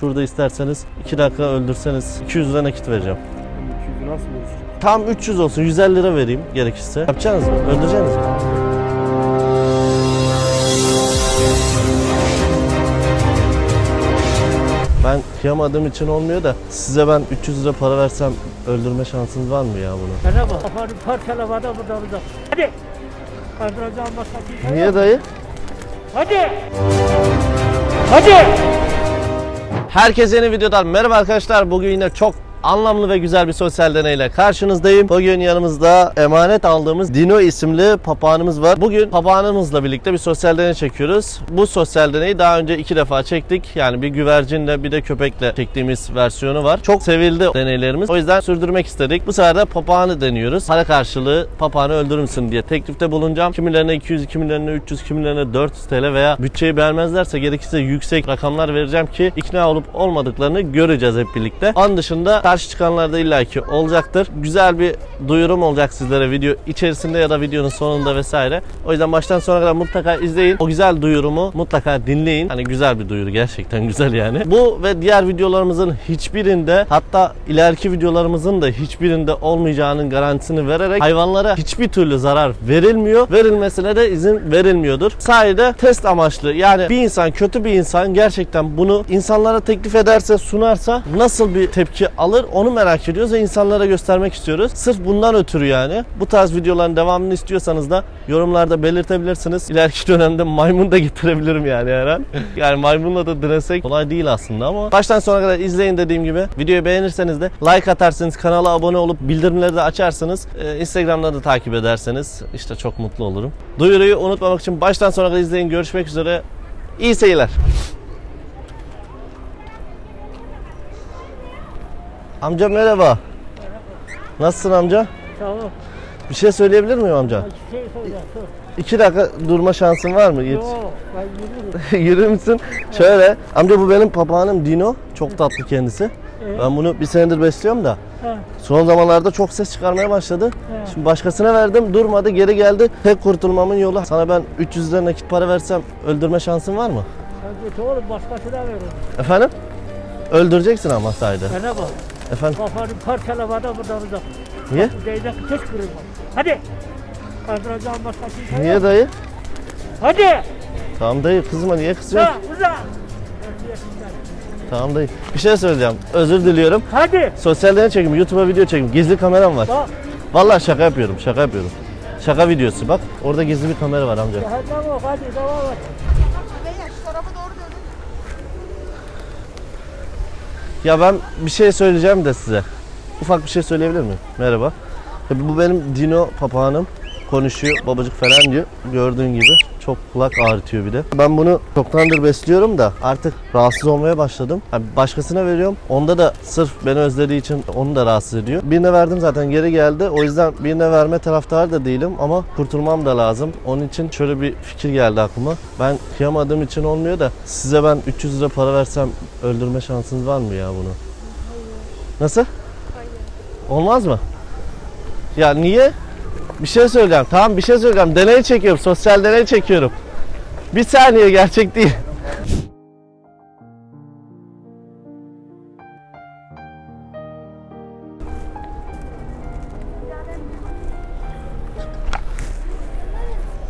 Şurada isterseniz 2 dakika öldürseniz 200 lira nakit vereceğim. 200'ü nasıl buluşacak? Tam 300 olsun 150 lira vereyim gerekirse. Yapacaksınız mı? Öldüreceksiniz mi? Ben kıyamadığım için olmuyor da size ben 300 lira para versem öldürme şansınız var mı ya bunu? Merhaba. Kafanı parçalamada burada burada. Hadi. Kaldıracağım masayı. Niye dayı? Hadi. Hadi. Herkese yeni videodan merhaba arkadaşlar. Bugün yine çok anlamlı ve güzel bir sosyal deneyle karşınızdayım. Bugün yanımızda emanet aldığımız Dino isimli papağanımız var. Bugün papağanımızla birlikte bir sosyal deney çekiyoruz. Bu sosyal deneyi daha önce iki defa çektik. Yani bir güvercinle bir de köpekle çektiğimiz versiyonu var. Çok sevildi deneylerimiz. O yüzden sürdürmek istedik. Bu sefer de papağanı deniyoruz. Para karşılığı papağanı öldürür müsün diye teklifte bulunacağım. Kimilerine 200, kimilerine 300, kimilerine 400 TL veya bütçeyi beğenmezlerse gerekirse yüksek rakamlar vereceğim ki ikna olup olmadıklarını göreceğiz hep birlikte. An dışında karşı çıkanlar da illaki olacaktır. Güzel bir duyurum olacak sizlere video içerisinde ya da videonun sonunda vesaire. O yüzden baştan sona kadar mutlaka izleyin. O güzel duyurumu mutlaka dinleyin. Hani güzel bir duyuru gerçekten güzel yani. Bu ve diğer videolarımızın hiçbirinde hatta ileriki videolarımızın da hiçbirinde olmayacağının garantisini vererek hayvanlara hiçbir türlü zarar verilmiyor. Verilmesine de izin verilmiyordur. Sadece test amaçlı yani bir insan kötü bir insan gerçekten bunu insanlara teklif ederse sunarsa nasıl bir tepki alır onu merak ediyoruz ve insanlara göstermek istiyoruz. Sırf bundan ötürü yani bu tarz videoların devamını istiyorsanız da yorumlarda belirtebilirsiniz. İleriki dönemde maymun da getirebilirim yani her an. Yani maymunla da denesek kolay değil aslında ama baştan sona kadar izleyin dediğim gibi. Videoyu beğenirseniz de like atarsınız, kanala abone olup bildirimleri de açarsanız, e, Instagram'da da takip ederseniz işte çok mutlu olurum. Duyuruyu unutmamak için baştan sona kadar izleyin. Görüşmek üzere. İyi seyirler. Amca merhaba. Nasılsın amca? Tamam. Bir şey söyleyebilir miyim amca? Bir şey. Dur. İki dakika durma şansın var mı? Yetiş- Yok. Ben yürürüm. Yürür müsün? Şöyle. Amca bu benim papağanım Dino. Çok tatlı kendisi. Evet. Ben bunu bir senedir besliyorum da. Ha. Son zamanlarda çok ses çıkarmaya başladı. Evet. Şimdi başkasına verdim durmadı geri geldi. Tek kurtulmamın yolu. Sana ben 300 lira nakit para versem öldürme şansın var mı? Sen git oğlum başkasına verin. Efendim? Öldüreceksin ama sayede. Merhaba. Efendim? Kafanı parçalamada burada burada. Niye? Değnek hiç kırılmaz. Hadi. Kaldıracağım masayı. Niye dayı? Hadi. Tamam dayı kızma niye kızıyorsun? Uza. Uza. Tamam dayı. Bir şey söyleyeceğim. Özür diliyorum. Hadi. Sosyal deney çekim, YouTube'a video çekim. Gizli kameram var. Bak. Vallahi şaka yapıyorum, şaka yapıyorum. Şaka videosu bak. Orada gizli bir kamera var amca. Hadi tamam hadi devam et. Ya ben bir şey söyleyeceğim de size. Ufak bir şey söyleyebilir miyim? Merhaba. Bu benim Dino papağanım. Konuşuyor, babacık falan diyor. Gördüğün gibi çok kulak ağrıtıyor bir de. Ben bunu çoktandır besliyorum da artık rahatsız olmaya başladım. Yani başkasına veriyorum. Onda da sırf beni özlediği için onu da rahatsız ediyor. Birine verdim zaten geri geldi. O yüzden birine verme taraftarı da değilim ama kurtulmam da lazım. Onun için şöyle bir fikir geldi aklıma. Ben kıyamadığım için olmuyor da size ben 300 lira para versem öldürme şansınız var mı ya bunu? Nasıl? Olmaz mı? Ya niye? Bir şey söyleyeceğim. Tamam bir şey söyleyeceğim. Deney çekiyorum. Sosyal deney çekiyorum. Bir saniye gerçek değil.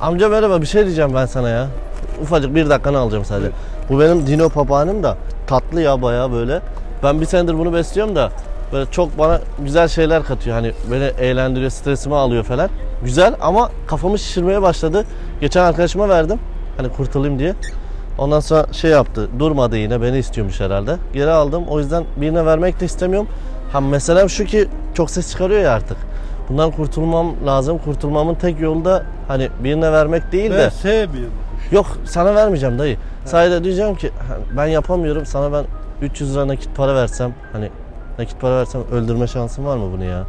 Amca merhaba bir şey diyeceğim ben sana ya. Ufacık bir dakikanı alacağım sadece. Bu benim Dino papağanım da tatlı ya bayağı böyle. Ben bir senedir bunu besliyorum da böyle çok bana güzel şeyler katıyor. Hani beni eğlendiriyor, stresimi alıyor falan. Güzel ama kafamı şişirmeye başladı. Geçen arkadaşıma verdim. Hani kurtulayım diye. Ondan sonra şey yaptı. Durmadı yine beni istiyormuş herhalde. Geri aldım. O yüzden birine vermek de istemiyorum. Ha meselem şu ki çok ses çıkarıyor ya artık. Bundan kurtulmam lazım. Kurtulmamın tek yolu da hani birine vermek değil de. Ben sevmiyorum. Yok sana vermeyeceğim dayı. Sadece diyeceğim ki ben yapamıyorum. Sana ben 300 lira nakit para versem hani nakit para versem öldürme şansın var mı bunu ya?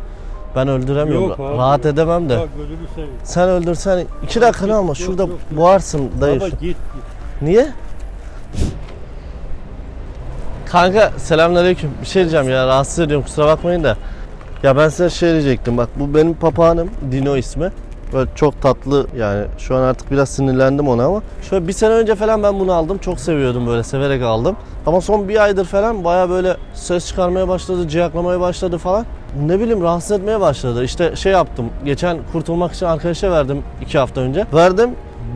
Ben öldüremiyorum. Yok abi. Rahat edemem de. Bak. Sen öldürsen iki dakika ama şurada yok, yok. boğarsın dayı. Baba git git. Niye? Kanka selamünaleyküm. Bir şey diyeceğim ya rahatsız ediyorum kusura bakmayın da. Ya ben size şey diyecektim bak bu benim papağanım Dino ismi. Böyle çok tatlı yani şu an artık biraz sinirlendim ona ama şöyle bir sene önce falan ben bunu aldım. Çok seviyordum böyle severek aldım. Ama son bir aydır falan baya böyle ses çıkarmaya başladı, ciyaklamaya başladı falan. Ne bileyim rahatsız etmeye başladı. İşte şey yaptım. Geçen kurtulmak için arkadaşa verdim iki hafta önce. Verdim.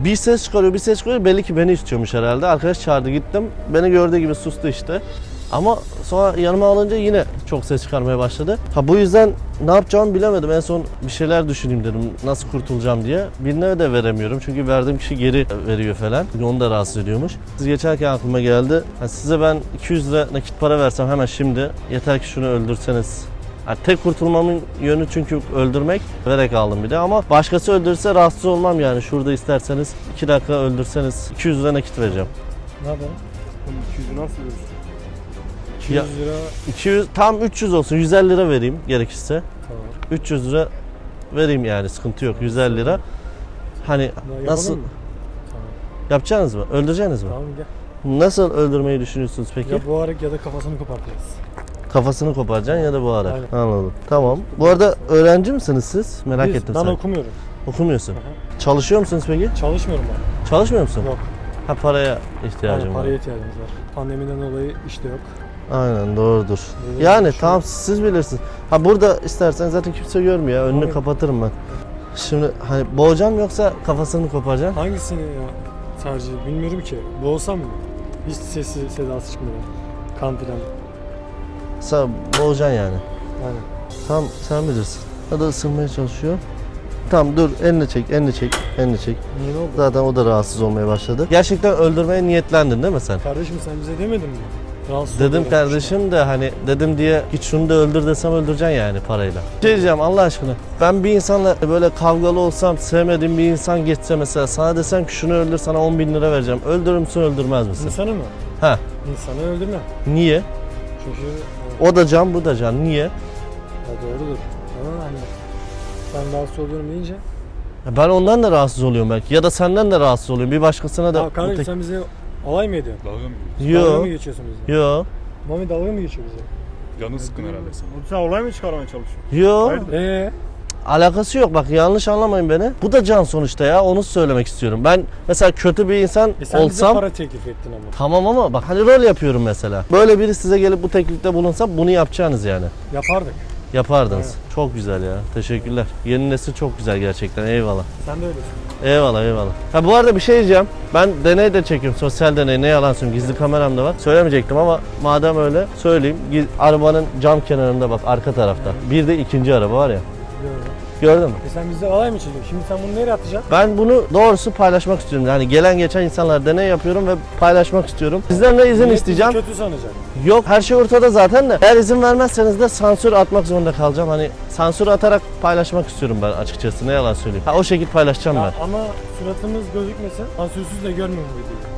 Bir ses çıkarıyor, bir ses çıkarıyor. Belli ki beni istiyormuş herhalde. Arkadaş çağırdı gittim. Beni gördüğü gibi sustu işte. Ama sonra yanıma alınca yine çok ses çıkarmaya başladı. Ha bu yüzden ne yapacağımı bilemedim. En son bir şeyler düşüneyim dedim. Nasıl kurtulacağım diye. Birine de veremiyorum. Çünkü verdiğim kişi geri veriyor falan. Onu da rahatsız ediyormuş. Siz geçerken aklıma geldi. Ha size ben 200 lira nakit para versem hemen şimdi. Yeter ki şunu öldürseniz. Ha, tek kurtulmamın yönü çünkü öldürmek. Vererek aldım bir de ama başkası öldürse rahatsız olmam yani. Şurada isterseniz 2 dakika öldürseniz 200 lira nakit vereceğim. Ne yapalım? Oğlum 200'ü nasıl vurursun? 200 Ya- lira 200 tam 300 olsun 150 lira vereyim gerekirse. tamam. 300 lira vereyim yani sıkıntı yok 150 lira. Hani Ya nasıl mı? Tamam. yapacaksınız mı? Öldüreceksiniz mi? Tamam gel. Nasıl öldürmeyi düşünüyorsunuz peki? Ya boğarak ya da kafasını kopartacağız. Kafasını koparacaksın ya da boğarak. Aynen. Anladım. Tamam. Bu arada öğrenci misiniz siz? Merak Biz- ettim Ben sen. okumuyorum. Okumuyorsun. Aha. Çalışıyor musunuz peki? Çalışmıyorum ben. Çalışmıyor musun? Yok. Ha paraya ihtiyacım Aynen, var. paraya ihtiyacımız var. Pandemiden dolayı işte yok. Aynen doğrudur. Ee, Yani şu- tamam siz bilirsiniz. Ha burada istersen zaten kimse görmüyor. Önünü Aynen. kapatırım ben. Şimdi hani boğacağım yoksa kafasını koparacaksın? Hangisini ya tercih bilmiyorum ki. Boğsam mı? Hiç sesi sedası çıkmıyor. Kan filan. Sen boğacaksın yani. Aynen. Tamam sen bilirsin. O da ısınmaya çalışıyor. Tamam dur elini çek, elini çek, elini çek. Niye ne oldu? Zaten o da rahatsız olmaya başladı. Gerçekten öldürmeye niyetlendin değil mi sen? Kardeşim sen bize demedin mi? Dedim kardeşim de hani dedim diye git şunu da öldür desem öldüreceksin yani parayla. Şey diyeceğim Allah aşkına. Ben bir insanla böyle kavgalı olsam sevmediğim bir insan geçse mesela sana desem ki şunu öldür sana 10 bin lira vereceğim. Öldürür müsün öldürmez misin? İnsanı mı? Ha İnsanı öldürme. niye? Çünkü O da can bu da can. Niye? ya doğrudur. Ama hani sen rahatsız oluyorum deyince. Ya Ben ondan da rahatsız oluyorum belki. Ya da senden de rahatsız oluyorum. Bir başkasına da... Ya kardeşim sen bize alay mı ediyorsun? Dalga mı geçiyorsun? Dalga mı geçiyorsun bize? Yo. Mami dalga mı geçiyor bize? Canı sıkkın herhalde sen. Sen olay mı çıkarmaya çalışıyorsun? Yo. Hayır. Eee? Alakası yok bak yanlış anlamayın beni. Bu da can sonuçta ya onu söylemek istiyorum. Ben mesela kötü bir insan E sen bize olsam para teklif ettin ama. tamam ama bak hani rol yapıyorum mesela. Böyle biri size gelip bu teklifte bulunsa bunu yapacaksınız yani. Yapardık. Yapardınız. Çok güzel ya. Teşekkürler. Yeni nesil çok güzel gerçekten. Eyvallah. Sen de öylesin. Eyvallah eyvallah. Ha bu arada bir şey diyeceğim. Ben deney de çekiyorum. Sosyal deney. Ne yalan söyleyeyim. Gizli kameram da var. Söylemeyecektim ama madem öyle söyleyeyim. Arabanın cam kenarında bak arka tarafta. Bir de ikinci araba var ya. Biliyorum. Gördün mü? E sen bize alay mı çekiyorsun? Şimdi sen bunu nereye atacaksın? Ben bunu doğrusu paylaşmak istiyorum. Yani gelen geçen insanlar deney yapıyorum ve paylaşmak istiyorum. Sizden de izin Millet isteyeceğim. Kötü sanacak. Yok her şey ortada zaten de. Eğer izin vermezseniz de sansür atmak zorunda kalacağım. Hani sansür atarak paylaşmak istiyorum ben açıkçası. Ne yalan söyleyeyim. Ha o şekilde paylaşacağım Ya ben. ama suratımız gözükmesin. Sansürsüz de görmüyorum bu videoyu.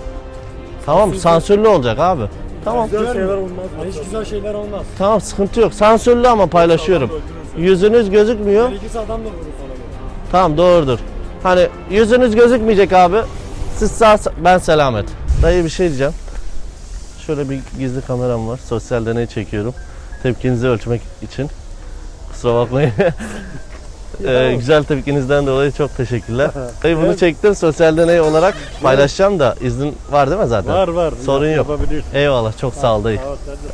Tamam sansür- sansürlü olacak abi. Tamam. Güzel şeyler olmaz. Hiç güzel şeyler olmaz. Tamam sıkıntı yok. Sansürlü ama paylaşıyorum. Yüzünüz gözükmüyor. Gerekirse adam da vurur sana. Tamam doğrudur. Hani yüzünüz gözükmeyecek abi. Siz sağ ben selamet. Dayı bir şey diyeceğim. Şöyle bir gizli kameram var. Sosyal deney çekiyorum. Tepkinizi ölçmek için. Kusura bakmayın. Ee, güzel tepkinizden dolayı çok teşekkürler. Bunu çektim. Sosyal deney olarak paylaşacağım da izin var değil mi zaten? Var var. Sorun yok. Yapabilirsin. Eyvallah çok sağ ol dayı.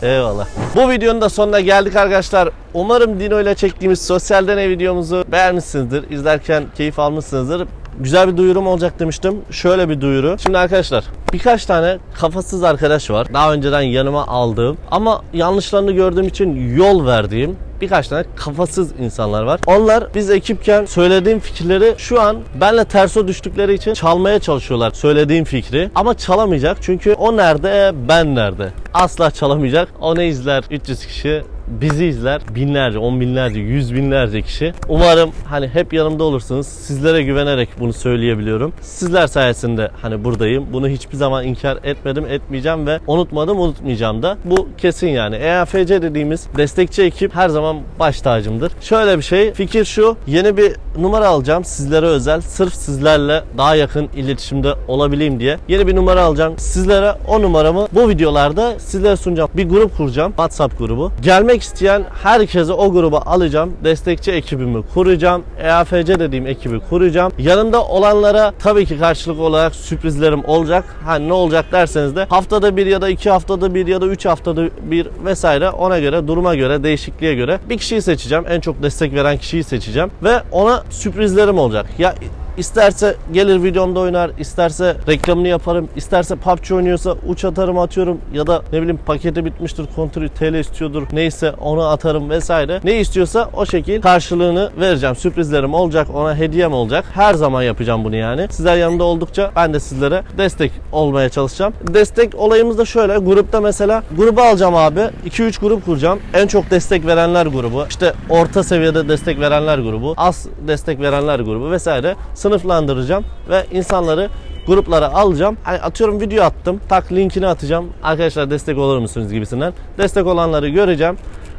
Eyvallah. Bu videonun da sonuna geldik arkadaşlar. Umarım Dino ile çektiğimiz sosyal deney videomuzu beğenmişsinizdir. İzlerken keyif almışsınızdır. Güzel bir duyurum olacak demiştim. Şöyle bir duyuru. Şimdi arkadaşlar birkaç tane kafasız arkadaş var. Daha önceden yanıma aldığım ama yanlışlarını gördüğüm için yol verdiğim birkaç tane kafasız insanlar var. Onlar biz ekipken söylediğim fikirleri şu an benle terso düştükleri için çalmaya çalışıyorlar söylediğim fikri. Ama çalamayacak çünkü o nerede ben nerede? Asla çalamayacak. O ne izler? 300 kişi bizi izler binlerce, on binlerce, yüz binlerce kişi. Umarım hani hep yanımda olursunuz. Sizlere güvenerek bunu söyleyebiliyorum. Sizler sayesinde hani buradayım. Bunu hiçbir zaman inkar etmedim, etmeyeceğim ve unutmadım, unutmayacağım da. Bu kesin yani. EAFC dediğimiz destekçi ekip her zaman baş tacımdır. Şöyle bir şey, fikir şu. Yeni bir numara alacağım sizlere özel. Sırf sizlerle daha yakın iletişimde olabileyim diye. Yeni bir numara alacağım. Sizlere o numaramı bu videolarda sizlere sunacağım. Bir grup kuracağım. WhatsApp grubu. Gelmek isteyen herkese o gruba alacağım. Destekçi ekibimi kuracağım. EAFC dediğim ekibi kuracağım. Yanımda olanlara tabii ki karşılık olarak sürprizlerim olacak. Ha ne olacak derseniz de haftada bir ya da iki haftada bir ya da üç haftada bir vesaire ona göre duruma göre değişikliğe göre bir kişiyi seçeceğim. En çok destek veren kişiyi seçeceğim ve ona sürprizlerim olacak. Ya İsterse gelir videomda oynar, isterse reklamını yaparım, isterse PUBG oynuyorsa uç atarım atıyorum ya da ne bileyim paketi bitmiştir, kontrolü TL istiyordur neyse onu atarım vesaire. Ne istiyorsa o şekil karşılığını vereceğim. Sürprizlerim olacak, ona hediyem olacak. Her zaman yapacağım bunu yani. Sizler yanımda oldukça ben de sizlere destek olmaya çalışacağım. Destek olayımız da şöyle. Grupta mesela grubu alacağım abi. 2-3 grup kuracağım. En çok destek verenler grubu, işte orta seviyede destek verenler grubu, az destek verenler grubu vesaire sınıflandıracağım ve insanları gruplara alacağım. Hani atıyorum video attım. Tak linkini atacağım. Arkadaşlar destek olur musunuz gibisinden. Destek olanları göreceğim.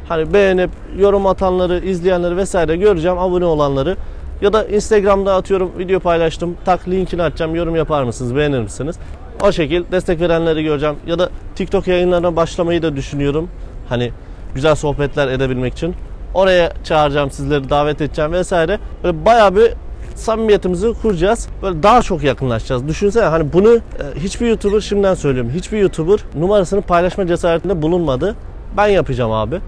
Hani beğenip yorum atanları, izleyenleri vesaire göreceğim. Abone olanları. Ya da Instagram'da atıyorum video paylaştım. Tak linkini atacağım. Yorum yapar mısınız? Beğenir misiniz? O şekil destek verenleri göreceğim. Ya da TikTok yayınlarına başlamayı da düşünüyorum. Hani güzel sohbetler edebilmek için. Oraya çağıracağım sizleri davet edeceğim vesaire. Böyle bayağı bir samimiyetimizi kuracağız. Böyle daha çok yakınlaşacağız. Düşünsene hani bunu e, hiçbir YouTuber şimdiden söylüyorum. Hiçbir YouTuber numarasını paylaşma cesaretinde bulunmadı. Ben yapacağım abi.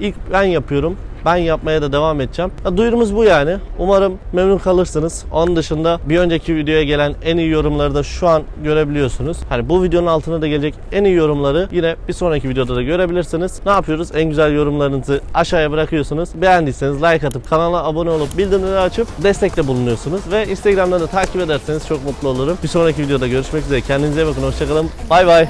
İlk ben yapıyorum. Ben yapmaya da devam edeceğim. Ya, duyurumuz bu yani. Umarım memnun kalırsınız. Onun dışında bir önceki videoya gelen en iyi yorumları da şu an görebiliyorsunuz. Hani bu videonun altına da gelecek en iyi yorumları yine bir sonraki videoda da görebilirsiniz. Ne yapıyoruz? En güzel yorumlarınızı aşağıya bırakıyorsunuz. Beğendiyseniz like atıp kanala abone olup bildirimleri açıp destekte bulunuyorsunuz. Ve Instagram'dan da takip ederseniz çok mutlu olurum. Bir sonraki videoda görüşmek üzere. Kendinize bakın. Hoşçakalın. Bay bay.